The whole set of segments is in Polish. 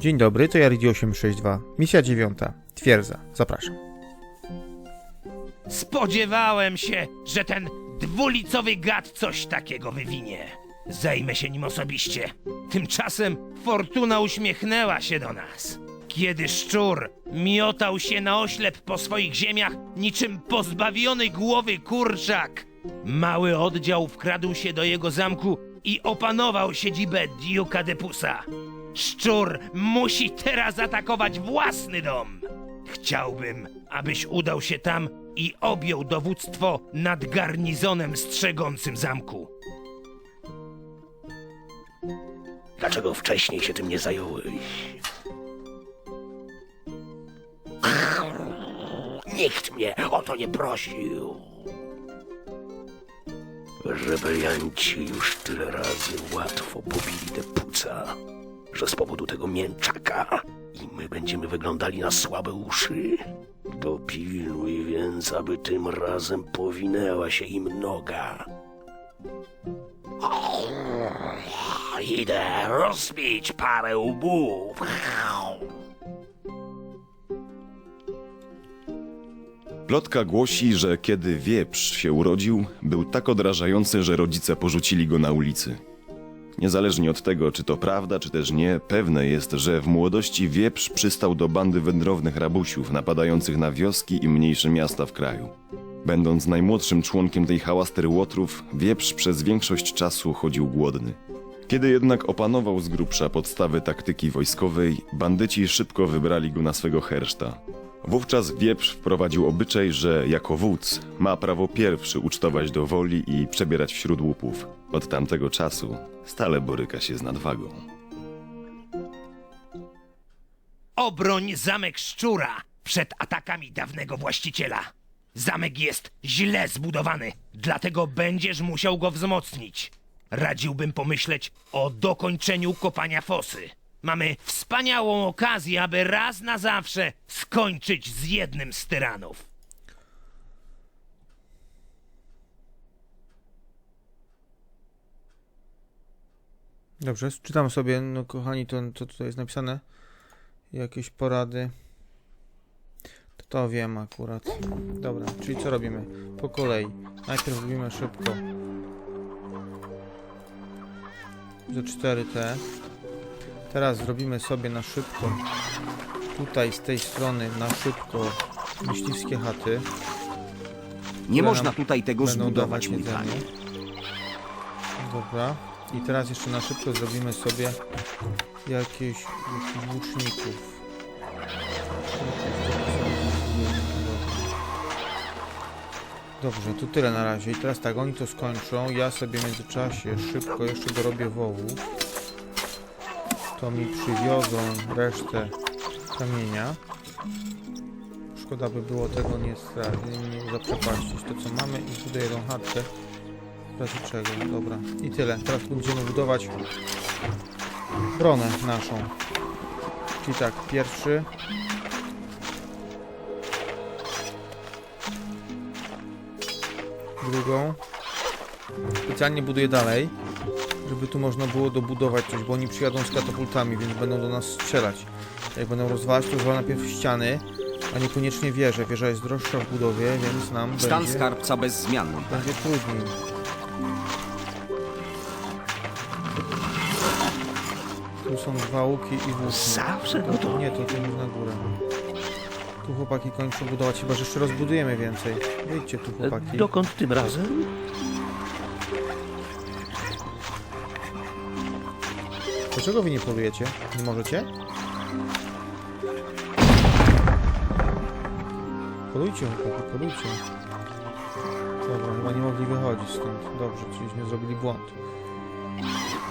Dzień dobry, to ja Ridi 862. Misja dziewiąta. Twierdza. Zapraszam. Spodziewałem się, że ten dwulicowy gad coś takiego wywinie. Zajmę się nim osobiście. Tymczasem fortuna uśmiechnęła się do nas. Kiedy szczur miotał się na oślep po swoich ziemiach, niczym pozbawiony głowy kurczak, mały oddział wkradł się do jego zamku i opanował siedzibę Duke'a Depusa. Szczur musi teraz atakować własny dom. Chciałbym, abyś udał się tam i objął dowództwo nad garnizonem strzegącym zamku. Dlaczego wcześniej się tym nie zająłeś? Nikt mnie o to nie prosił. Rebelianci już tyle razy łatwo pobili te puca, że z powodu tego mięczaka i my będziemy wyglądali na słabe uszy. Dopilnuj więc, aby tym razem powinęła się im noga. Idę rozbić parę łbów. Plotka głosi, że kiedy wieprz się urodził, był tak odrażający, że rodzice porzucili go na ulicy. Niezależnie od tego, czy to prawda, czy też nie, pewne jest, że w młodości wieprz przystał do bandy wędrownych rabusiów napadających na wioski i mniejsze miasta w kraju. Będąc najmłodszym członkiem tej hałastry łotrów, wieprz przez większość czasu chodził głodny. Kiedy jednak opanował z grubsza podstawy taktyki wojskowej, bandyci szybko wybrali go na swego herszta. Wówczas wieprz wprowadził obyczaj, że jako wódz ma prawo pierwszy ucztować do woli i przebierać wśród łupów. Od tamtego czasu stale boryka się z nadwagą. Obroń zamek szczura przed atakami dawnego właściciela. Zamek jest źle zbudowany, dlatego będziesz musiał go wzmocnić. Radziłbym pomyśleć o dokończeniu kopania fosy. Mamy wspaniałą okazję, aby raz na zawsze skończyć z jednym z tyranów. Dobrze, czytam sobie, no kochani, to co tutaj jest napisane. Jakieś porady. To, to wiem akurat. Dobra, czyli co robimy? Po kolei. Najpierw robimy szybko. Ze 4T. Teraz zrobimy sobie na szybko. Tutaj z tej strony na szybko myśliwskie chaty. Nie można tutaj tego zbudować, mój panie. Dobra. I teraz jeszcze na szybko zrobimy sobie jakieś, jakichś łuczników. Dobrze, to tyle na razie. I teraz tak, oni to skończą. Ja sobie w międzyczasie szybko jeszcze dorobię wołów. To mi przywiozą resztę kamienia. Szkoda by było tego nie, nie, zaprzepaścić. To co mamy i zbuduję jedną chatkę. Razie czego, dobra. I tyle. Teraz będziemy budować bronę naszą. Czyli tak, pierwszy. Drugą. Specjalnie buduję dalej, żeby tu można było dobudować coś, bo oni przyjadą z katapultami, więc będą do nas strzelać. Jak będą rozwalać, to rozwalą najpierw ściany, a niekoniecznie wieże. Wieża jest droższa w budowie, więc nam Stan będzie... skarbca bez zmian. Będzie trudniej. Tu są dwa łuki i włócznie. Zawsze To, to nie, to tu już na górę. Tu chłopaki kończą budować, chyba że jeszcze rozbudujemy więcej. Wyjdźcie tu chłopaki. Dokąd tym razem? Dlaczego wy nie polujecie? Nie możecie? Polujcie chłopaki, polujcie. Dobra, chyba nie mogli wychodzić stąd. Dobrze, czyliśmy zrobili błąd.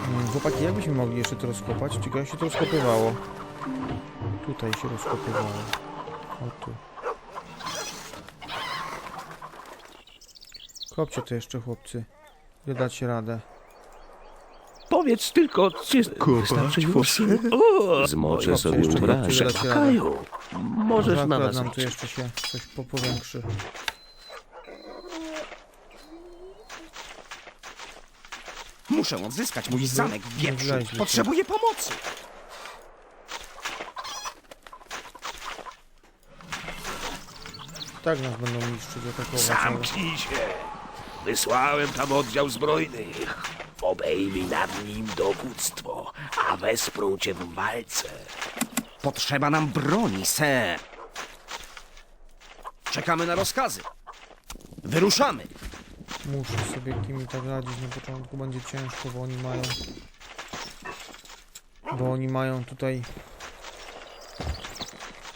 Mm, Chłopaki, jakbyśmy mogli jeszcze to rozkopać? Ciekawe jak się to rozkopywało. Tutaj się rozkopywało. O tu. Kopcie to jeszcze chłopcy. Ile radę? Powiedz tylko, czy wystarczy już? O, Zmoczę sobie jeszcze ubranie. więcej racji, Możesz na nas tu jeszcze się coś po- powiększy. Muszę odzyskać mój zamek w wieprzu. Potrzebuję pomocy. Tak nas będą niszczyć, atakować. ale- Zamknij się! Wysłałem tam oddział zbrojnych. Obejmij nad nim dowództwo, a wesprą cię w walce. Potrzeba nam broni, ser. Czekamy na rozkazy. Wyruszamy. Muszę sobie kimi tak radzić na początku, będzie ciężko, bo oni mają... Bo oni mają tutaj...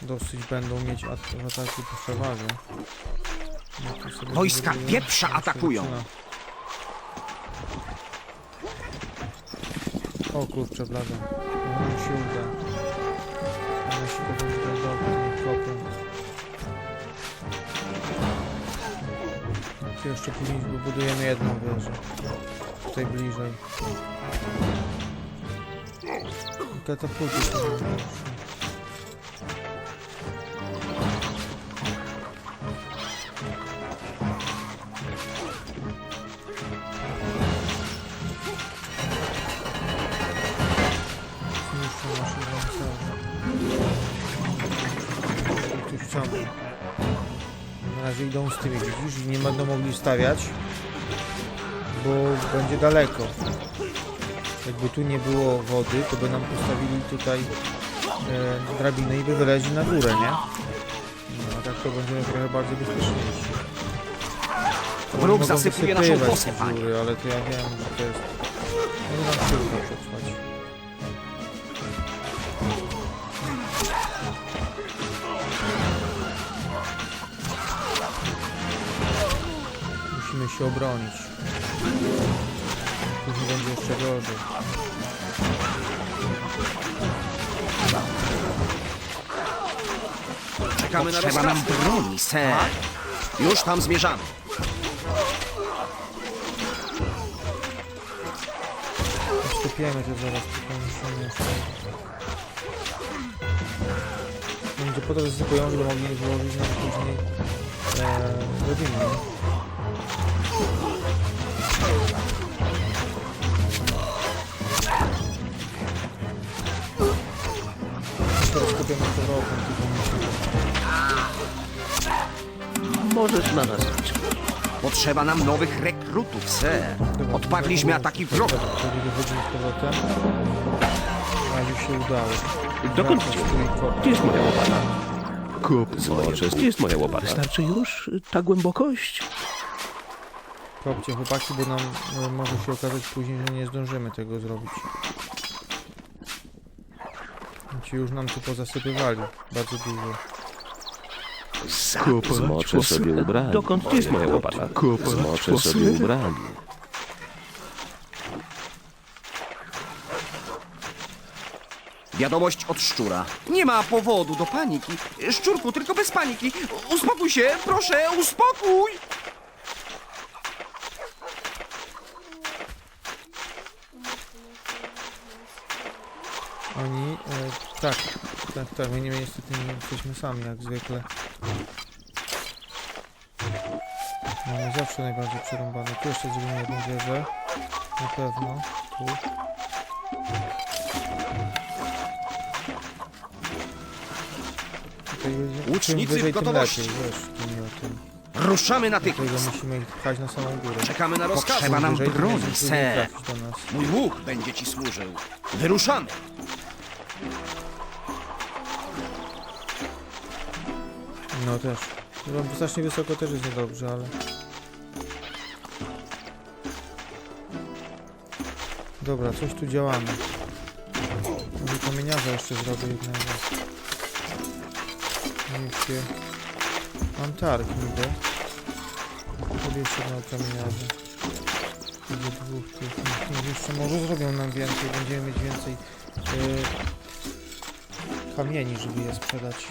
Dosyć będą mieć at ataku przewagę. No to sobie Wojska wybuduję. pieprza atakują. zaczyna. O kurczę, blada. No się uda. Ona się to będzie dobrym krokiem. Tu jeszcze później budujemy jedną wieżę. Tutaj bliżej. Katapulty są najlepsze. Razie idą z tymi, widzisz? Nie będą mogli stawiać, bo będzie daleko. Jakby tu nie było wody, to by nam postawili tutaj e, drabinę i by wyleźli na górę, nie? No, a tak to będziemy trochę bardziej bezpieczniejsi. Wróg zasypuje naszą panie. dziury, Ale to ja wiem, że to jest... Nam przetrwać. Musimy się obronić. Później będzie jeszcze gorzej. Czekamy na Potrzeba nam broni, ser. Już tam zmierzamy. Skopiemy to zaraz, tylko musimy jeszcze... Będzie po to zasypują, żeby mogli wyłożyć nam później e, rodziny. Teraz skopiemy z powrotem, tylko. Możesz na nas liczyć. Potrzeba nam nowych rekrutów, ser. Dobra, Odparliśmy dobra, ataki dobra, wroga. Wtedy wychodzimy z powrotem. Na razie się udało. Dokąd kop. Gdzie jest moja łopata? Zmoczę. Gdzie jest moja łopata? Wystarczy już ta głębokość? Kopcie chłopaki, bo nam e, może się okazać później, że nie zdążymy tego zrobić. Ci już nam tu pozasypywali bardzo dużo. Zmoczę sobie ubranie. Dokąd gdzie jest moja łopata? Zmoczę sobie ubranie. Wiadomość od szczura. Nie ma powodu do paniki. Szczurku, tylko bez paniki. Uspokój się, proszę, uspokój! Oni, e, tak, tak, my nie niestety nie jesteśmy sami jak zwykle. Mamy zawsze najbardziej przerąbane. Tu jeszcze zrobimy jedną wieżę. Na pewno. Tu. Tutaj będzie, Łucznicy w gotowości. lepiej, wiesz, o tym. Ruszamy Dlatego natychmiast. musimy ich pchać na samą górę. Czekamy na rozkazy. Czym Potrzeba nam broni, ser. Mój łuk będzie ci służył. Wyruszamy. No też. No, strasznie wysoko też jest niedobrze, ale... Dobra, coś tu działamy. Może kamieniarza jeszcze zrobię jednego. Niebieskie. Mam targ niby. Zrobię jeszcze jednego kamieniarza. Będzie dwóch tych. Nie, jeszcze może zrobią nam więcej. Będziemy mieć więcej yy, kamieni, żeby je sprzedać.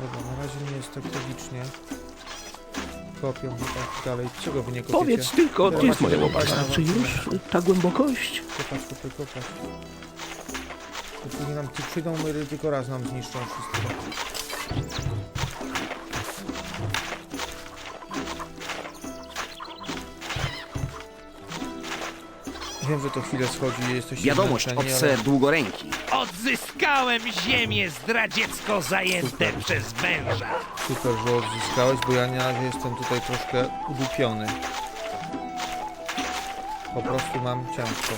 Dobra, na razie nie jest tak tragicznie. Kopią tak dalej. Czego wy nie kopiecie? Powiedz tylko, gdzie jest moja łopata? Czy już ta głębokość? Kopać, kopać, kopać. Później nam tu przyjdą, my tylko raz nam zniszczą wszystko. Wiem, że to chwilę schodzi, jesteście Wiadomość od ale ser Długoręki. Odzyskałem ziemię zdradziecko zajęte przez węża. super, że odzyskałeś, bo ja na razie jestem tutaj troszkę udupiony. Po prostu mam ciężko.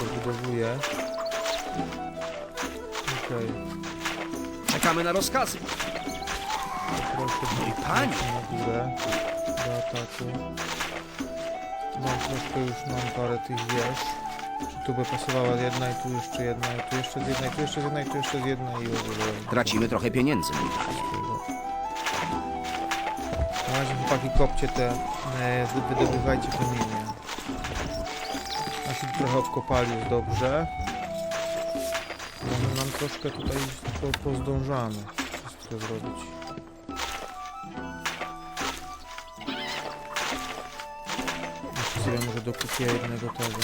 Dobudowuję. Okej, Czekamy na rozkazy. proszę Mój panie. na górę do ataku. Mam troszkę już mam parę tych wież. Czy tu by pasowała jedna i tu jeszcze jedna i tu jeszcze z jedna i tu jeszcze z jedna i tu jeszcze z jedna i ogóle. Tracimy trochę pieniędzy, mój panie. Na razie chłopaki kopcie te, e, wy- wydobywajcie kamienie. A się trochę odkopali już dobrze. Może nam troszkę tutaj po, pozdążamy wszystko zrobić. Sobie może dokupię jednego tego.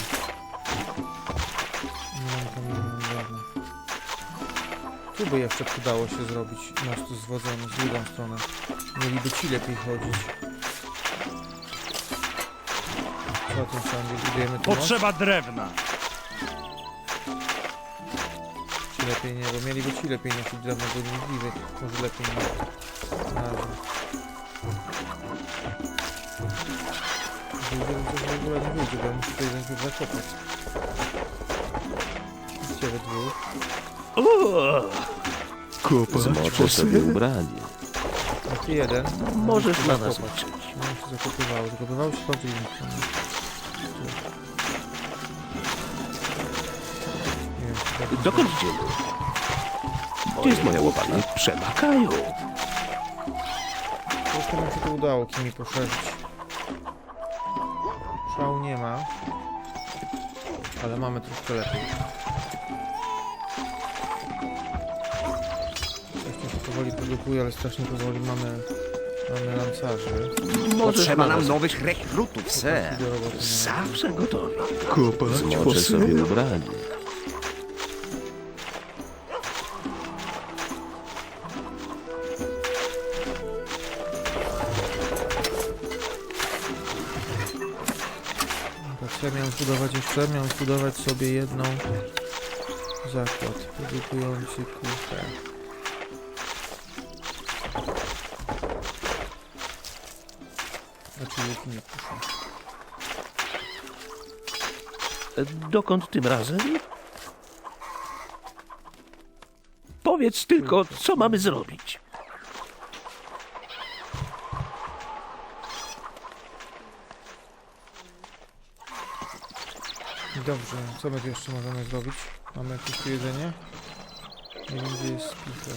Nie mam kamienia, żadne. Tu by jeszcze przydało się zrobić most zwodzony z drugą stronę. Mieliby ci lepiej chodzić. Co o tym sądzisz? Budujemy tu most? Potrzeba drewna. Ci lepiej nie, bo mieliby ci lepiej nosić drewno, bo niemożliwy. Może lepiej nie. Ogóle nie wyjdzie, bo ja muszę tutaj najpierw zakopać. Idźcie we dwóch. Zmoczę sobie ubranie. A ty jeden. Możesz Musisz na nas zakopać. liczyć. No się zakopywało. Zakopywało się bardzo innym. Nie wiem, czy tak- Dokąd idziemy? Gdzie jest moja łopata? Przemakają. Troszkę nam się to udało kimi poszerzyć. Szału nie ma. Ale mamy troszkę lepiej. Strasznie się powoli produkuje, ale strasznie powoli mamy, mamy lancarzy. Potrzeba nam nowych rekrutów, ser. Zawsze gotowi. Zmoczę sobie ubranie. Zbudować jeszcze? Miałem zbudować sobie jedną zakład produkujący kuchę. Znaczy nie kuszę. Dokąd tym razem? Powiedz tylko, co mamy zrobić. Dobrze, co my tu jeszcze możemy zrobić? Mamy jakieś tu jedzenie? Nie wiem gdzie jest spichler.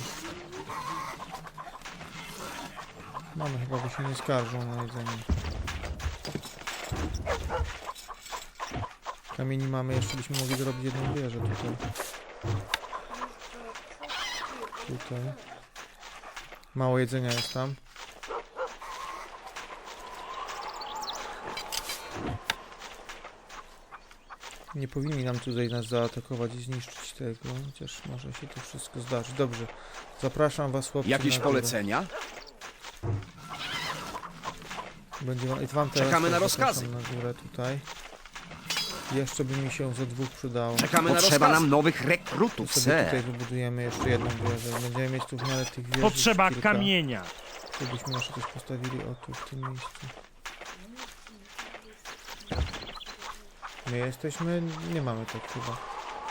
Mamy chyba, bo się nie skarżą na jedzenie. Kamieni mamy, jeszcze byśmy mogli zrobić jedną wieżę tutaj. Tutaj. Mało jedzenia jest tam. Nie powinni nam tutaj nas zaatakować i zniszczyć tego, chociaż może się to wszystko zdarzyć. Dobrze, zapraszam was chłopcy Jakieś na górę. polecenia? Będzie wam, i wam teraz Czekamy na rozkazy. na górę tutaj. Jeszcze by mi się ze dwóch przydało. Czekamy na Potrzeba nam nowych rekrutów, sobie tutaj wybudujemy jeszcze jedną wieżę. Będziemy mieć tu w miarę tych wież. Potrzeba kilka. kamienia. Gdybyśmy jeszcze coś postawili o tu, w tym miejscu. My jesteśmy... nie mamy tak chyba.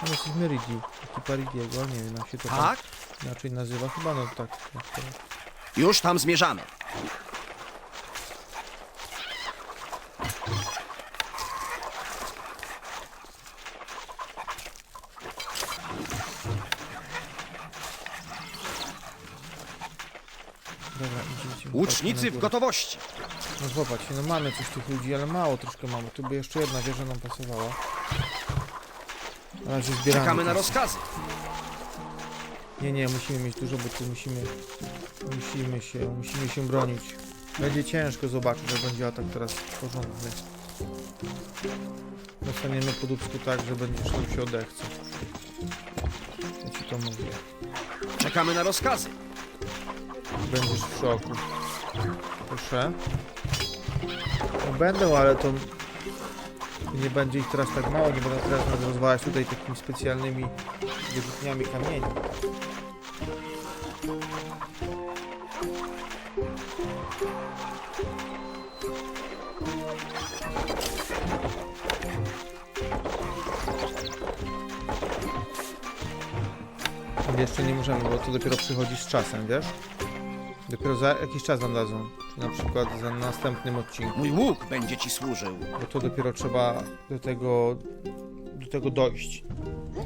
My jesteśmy Ridiu, ekipa Ridiego, ale nie wiem jak się to tam Tak? inaczej nazywa. Chyba no tak. tak, tak. Już tam zmierzamy. Dobra, idziecie. Łucznicy chodźmy w górę. gotowości. No zobaczcie, no mamy coś tych ludzi, ale mało troszkę mamy. Tu by jeszcze jedna wieża nam pasowała. Na razie zbieramy. Czekamy na rozkazy. Nie, nie, musimy mieć dużo, bo tu musimy... Musimy się, musimy się bronić. Będzie ciężko zobaczyć, że będzie atak teraz porządny. Dostaniemy po dubsku tak, że będziesz tam się odechce. Ja ci to mówię. Czekamy na rozkazy. Będziesz w szoku. Proszę. No będę, ale to nie będzie ich teraz tak mało, nie będą teraz nas rozwalać tutaj takimi specjalnymi wyrzutniami kamieni. Jeszcze nie możemy, bo to dopiero przychodzi z czasem, wiesz? Dopiero za jakiś czas nam dadzą. Na przykład za następnym odcinku. Mój łuk będzie ci służył. Bo to dopiero trzeba do tego, do tego dojść.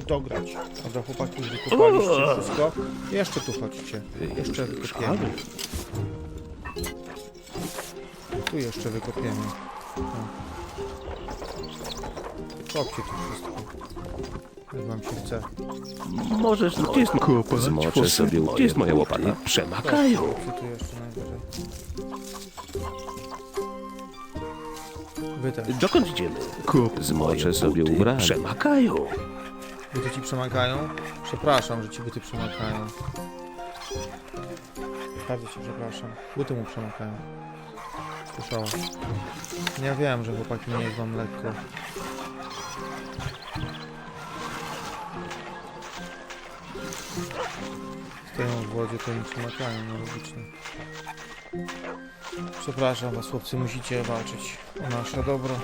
Dograć. Dobra, chłopaki, już wykopaliście wszystko. Jeszcze tu chodźcie. Jeszcze wykopiemy. Tu jeszcze wykopiemy. O. Kopcie tu wszystko. Jak wam się chce. Możesz... Gdzie jest Zmoczę sobie... Gdzie jest moja łopata? Przemakają. Tu jeszcze najwyżej. Wy też. Dokąd idziemy? Zmoczę sobie ubrania. Przemakają. Buty ci przemakają? Przepraszam, że ci buty przemakają. Bardzo cię przepraszam. Buty mu przemakają. Słyszałem. Ja wiem, że chłopaki nie jest wam lekko. Stoją w wodzie, to im przemakają, no logiczne. Przepraszam was, chłopcy, musicie walczyć o nasze dobro.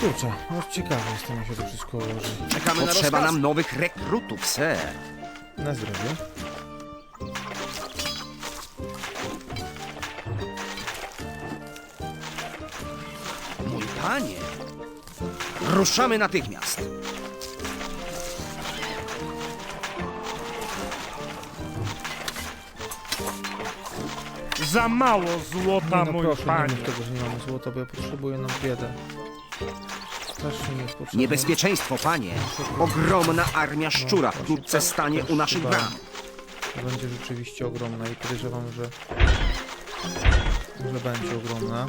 Kurczę, no ciekawy jestem, jak się to wszystko ułoży. Czekamy Potrzeba nam nowych rekrutów, ser. Na zdrowie. Mój panie. Ruszamy natychmiast. Za mało złota, Nie, no mój proszę, nie panie. mów tego, że nie mamy złota, bo ja potrzebuję na biedę. Strasznie mi jest potrzebne. Niebezpieczeństwo, panie. Ogromna armia szczura No, wkrótce stanie u naszych bram. Będzie rzeczywiście ogromna i podejrzewam, że... że będzie ogromna.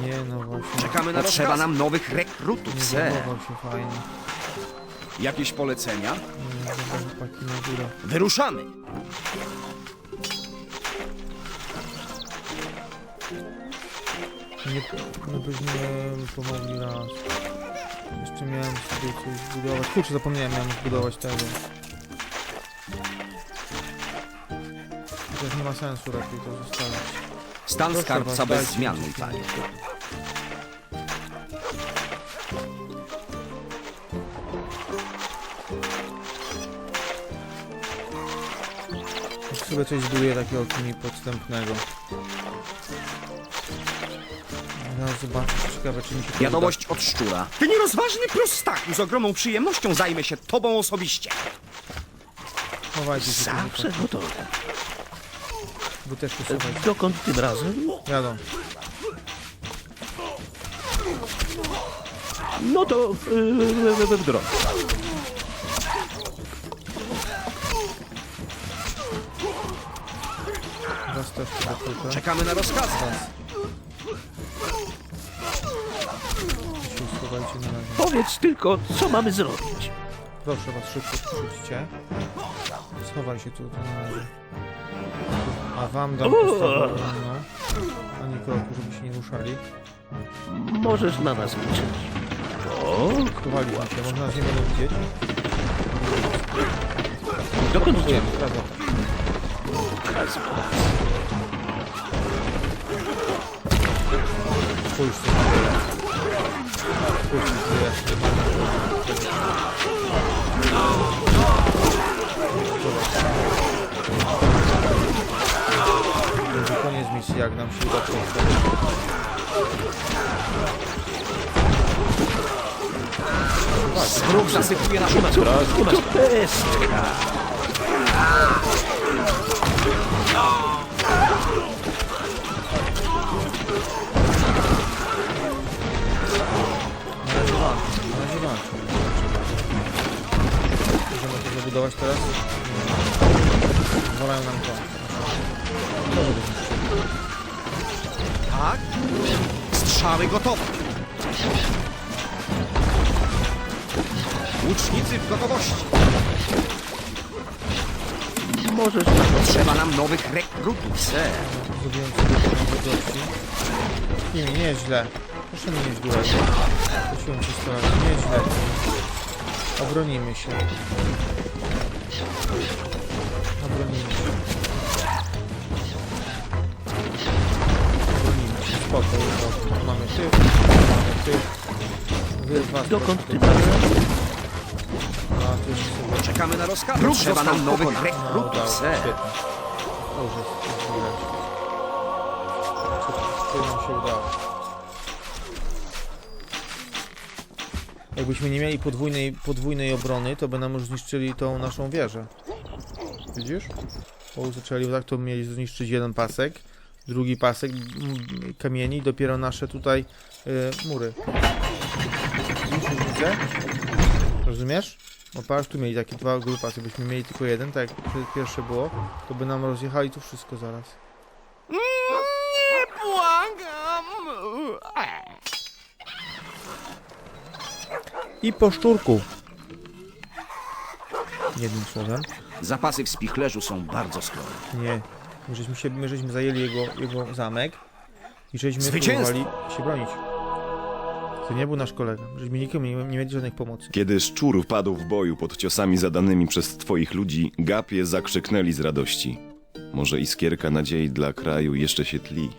Nie, no właśnie. Czekamy na Potrzeba nam nowych rekrutów, Nie ser. zachował się fajnie. Jakieś polecenia? Chłopaki na górę. Wyruszamy. Nie, no byśmy pomogli raz. Jeszcze miałem sobie coś zbudować. Kurczę, zapomniałem, miałem zbudować tego. Chociaż nie ma sensu raczej to zostawić. Stan Proszę skarbca was, bez dajcie zmian, mi mój panie. Sobie coś zbuduję takiego mi podstępnego. Zaraz zobaczysz, ciekawe czy mi się to Wiadomość od szczura. Ty nierozważny prostaku, z ogromną przyjemnością zajmę się tobą osobiście. uda. Chowajcie się Zawsze gotowe. Wy też się schowajcie. Dokąd tym razem? Jadą. No to w, w, w, w drodze. Tutaj tylko. Czekamy na rozkazy. się schowajcie na razie. Powiedz tylko, co mamy zrobić. Proszę was, szybko tu przyjdźcie. Schowaj się tu na razie. A wam dam postawę no. Ani kroku, żeby się nie ruszali. Możesz na nas liczyć. O, Schowaliśmy się, można nas nie będą widzieć. dokąd idziemy? Prawo. Spójrzcie na tyle. Spójrzcie na tyle. Będzie koniec misji, jak nam się uda przejść. Wróg zasypuje naszą To pestka. Zabudować teraz? Nie. Zwalają nam to. Może być. Tak? Strzały gotowe. Łucznicy w gotowości. Możesz Potrzeba nam nowych rekrutów, ser. Zrobiłem sobie gości. Nie, nieźle. Proszę mnie nie zgórać. Prosiłem cię starać. Nieźle. Obronimy się. Obronimy się. Obronimy się. Spoko, spoko. Mamy tych, mamy. Wy was Dokąd ty A, tu sobie Czekamy na rozkaz. Potrzeba nam nowych No, rekrutów, udało, ser. świetnie. Dobrze, jest widać. Co nam się udało. Jakbyśmy nie mieli podwójnej, podwójnej obrony, to by nam już zniszczyli tą naszą wieżę. Widzisz? Bo zaczęli tak, to mieli zniszczyć jeden pasek, drugi pasek mm, kamieni, dopiero nasze tutaj y, mury. Widzisz różnicę? Rozumiesz? Bo patrz, tu mieli takie dwa grupasy, byśmy mieli tylko jeden, tak jak pierwsze było, to by nam rozjechali tu wszystko zaraz. Nie błagam. I po szczurku. Jednym słowem. Zapasy w spichlerzu są bardzo skromne. Nie. My żeśmy, się, my żeśmy zajęli jego, jego zamek i żeśmy Zwycięstwo! próbowali się bronić. To nie był nasz kolega. Żeśmy nikomu nie, nie mieli żadnych pomocy. Kiedy szczur padł w boju pod ciosami zadanymi przez twoich ludzi, gapie zakrzyknęli z radości. Może iskierka nadziei dla kraju jeszcze się tli.